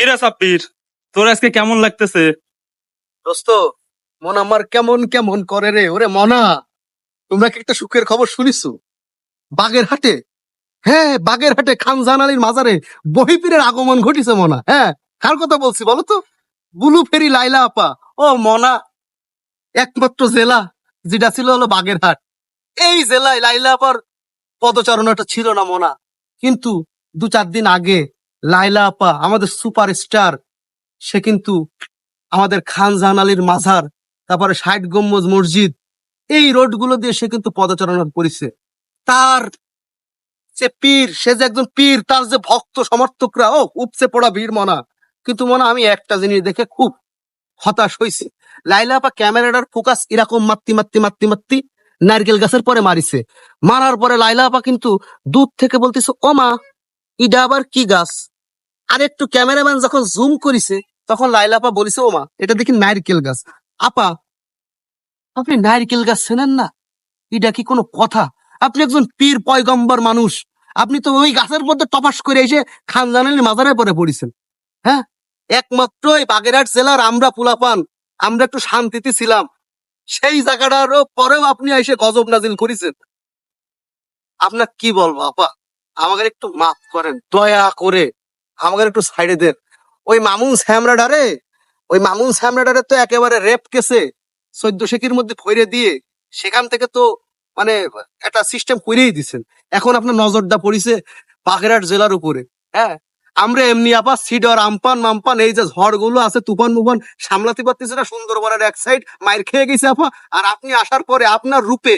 কিরা সাব্বির, তোর আজকে কেমন লাগতেছে? দোস্ত, মন আমার কেমন কেমন করে রে? ওরে মনা, তোমরা কি একটা সুখের খবর শুনিছো? বাগের হাটে হ্যাঁ বাগের হাটে খান জানালির মাজারে বহিপীরের আগমন ঘটিছে মনা হ্যাঁ? কার কথা বলছি বলো তো? বুলু ফেরি লাইলা আপা। ও মনা, একমাত্র জেলা যেটা ছিল হলো বাগেরহাট। এই জেলায় লাইলা আপার পদচারণাটা ছিল না মনা। কিন্তু দু চার দিন আগে লাইলা আপা, আমাদের সুপার স্টার সে কিন্তু আমাদের খান জাহান আলীর মাজার, তারপরে ষাট গম্বুজ মসজিদ, এই রোডগুলো দিয়ে সে কিন্তু পদচারণা করেছে। তার সে পীর, সে যে একজন পীর, তার যে ভক্ত সমর্থকরা, ও উপচে পড়া ভিড় মনা। কিন্তু মনে, আমি একটা জিনিস দেখে খুব হতাশ হয়েছি। লাইলা আপা ক্যামেরাটার ফোকাস এরকম মাত্তি মাত্তি মাত্তি মাত্তি নারকেল গাছের পরে মারিছে। মারার পরে লাইলা আপা কিন্তু দূর থেকে বলতেছে, ও মা ইডা আবার কি গাছ? আর একটু ক্যামেরাম্যান যখন জুম করিছে, তখন লাইলা আপা বলিছে ও মা এটা দেখি নারকেল গাছ। আপা, আপনি নারকেল গাছ চেনেন না? এটা কি কোনো কথা? আপনি একজন পীর পয়গম্বর মানুষ। আপনি তো ওই গাছের মধ্যে তপাস করে এসে খানজানালির মাজারে পরে পড়েছেন। হ্যাঁ? একমাত্র এই বাগেরহাট জেলার আমরা পুলাপান। আমরা একটু শান্তিতে ছিলাম। সেই জায়গাটারও পরেও আপনি এসে গজব নাজিল করেছেন। আপনার কি বলব, আপা? আমাকে একটু মাফ করেন, দয়া করে। আমাকে একটু সাইডে দেন। ওই মামুন স্যামরাডারে ওই মামুন স্যামরাডারে তো একেবারে রেপ কেসে চোদ্দ শেখির মধ্যে ফইরে দিয়ে সেখান থেকে তো মানে একটা সিস্টেম করেই দিছেন। এখন আপনার নজরটা পড়িছে বাগেরহাট জেলার উপরে হ্যাঁ? আমরা এমনি আপা সিডর, আমপান, মামপান, এই যে ঝড়গুলো আছে, তুফান, মুফান সামলাতে পারতেছে না, সুন্দরবনের এক সাইড মায়ের খেয়ে গেছে আপা। আর আপনি আসার পরে আপনার রূপে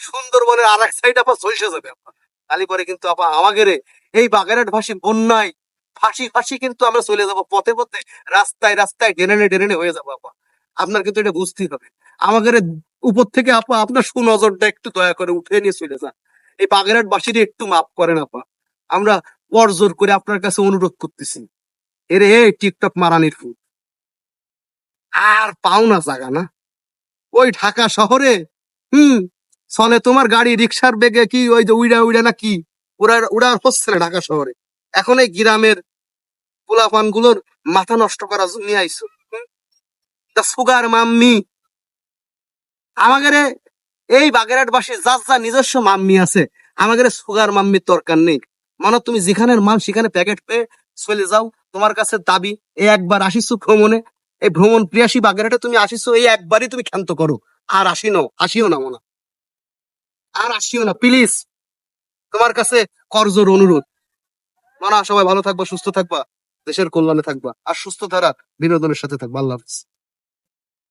সুন্দরবনের আর এক সাইড আপা চলছে যাবে আপা। তাহলে পরে কিন্তু আপা আমাদের এই বাগেরহাট ভাসি বন্যায় ফাঁসি ফাঁসি কিন্তু আমরা চলে যাব। পথে পথে রাস্তায় রাস্তায় ডেরেনে ডেরেনে হয়ে যাব আপা। আপনার কিন্তু এটা বুঝতেই হবে। আমাদের উপর থেকে আপা আপনার সুনজরটা একটু দয়া করে উঠে নিয়ে চলে যান। এই বাগেরহাট বাসীর একটু মাফ করেন আপা। আমরা পরজোর করে আপনার কাছে অনুরোধ করতেছি। এরে এই টিকটক মারানির ফুল। আর পাও না জাগা না। ওই ঢাকা শহরে, হুম চলে তোমার গাড়ি রিক্সার বেগে কি ওই যে উইড়া উইড়া না কি? ওরা আর হচ্ছে না ঢাকা শহরে। এখন এই গ্রামের পোলাপানগুলোর মাথা নষ্ট করার জন্য আইসো। The sugar mummy. আমাদের এই বাগেরহাট বাসী যার যা নিজস্ব মাম্মি আছে আমাদের সুগার মাম্মির দরকার নেই। মনে, তুমি যেখানের মাল সেখানে প্যাকেট পেয়ে চলে যাও। তোমার কাছে দাবি, এই একবার আসিছো ভ্রমণে। এই ভ্রমণ প্রিয়াসী বাগেরহাটে তুমি আসিছো, এই একবারই তুমি ক্ষান্ত করো। আর আসিনো, আসিও না, মনে। আর আসিও না প্লিজ তোমার কাছে করজোর অনুরোধ। মানা, সবাই ভালো থাকবা, সুস্থ থাকবা, দেশের কল্যাণে থাকবা, আর সুস্থ ধারা বিনোদনের সাথে থাকবা। আল্লাহ হাফিজ।